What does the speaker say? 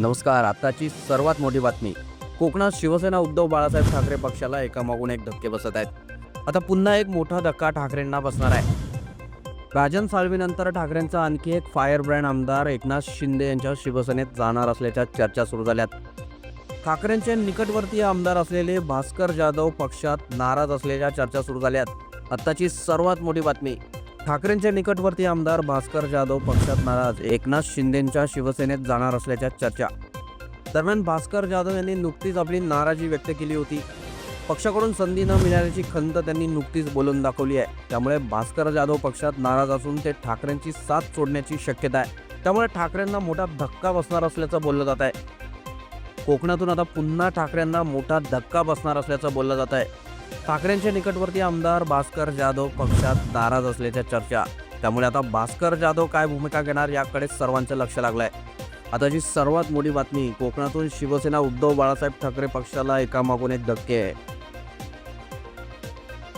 नमस्कार आताची सर्वात मोठी बातमी. कोकणात शिवसेना उद्धव बाळासाहेब ठाकरे पक्षाला एकामागून एक धक्के बसत आहेत. आता पुन्हा एक मोठा धक्का ठाकरेंना बसणार आहे. राजन साळवीनंतर ठाकरेंचा आणखी एक फायर ब्रँड आमदार एकनाथ शिंदे यांच्या शिवसेनेत जाणार असल्याच्या चर्चा सुरू झाल्यात. ठाकरेंचे निकटवर्तीय आमदार असलेले भास्कर जाधव पक्षात नाराज असल्याच्या चर्चा सुरू झाल्यात. आत्ताची सर्वात मोठी बातमी. ठाकरेंचे निकटवर्ती आमदार भास्कर जाधव पक्षात नाराज. एकनाथ शिंदेंच्या शिवसेनेत जाणार असल्याच्या चर्चा. दरम्यान भास्कर जाधव यांनी नुकतीच आपली नाराजी व्यक्त केली होती. पक्षाकडून संधी न मिळाल्याची खंत त्यांनी नुकतीच बोलून दाखवली आहे. त्यामुळे भास्कर जाधव पक्षात नाराज असून ते ठाकरेंची साथ सोडण्याची शक्यता आहे. त्यामुळे ठाकरेंना मोठा धक्का बसणार असल्याचं बोललं जात आहे. कोकणातून आता पुन्हा ठाकरेंना मोठा धक्का बसणार असल्याचं बोललं जात आहे. ठाकरेंच्या निकटवर्ती आमदार भास्कर जाधव पक्षात नाराज असल्याच्या चर्चा. त्यामुळे आता भास्कर जाधव काय भूमिका घेणार याकडे सर्वांचं लक्ष लागलं आहे आता आताची सर्वात मोठी बातमी कोकणातून शिवसेना उद्धव बाळासाहेब ठाकरे पक्षाला एकामागून एक धक्के आहे.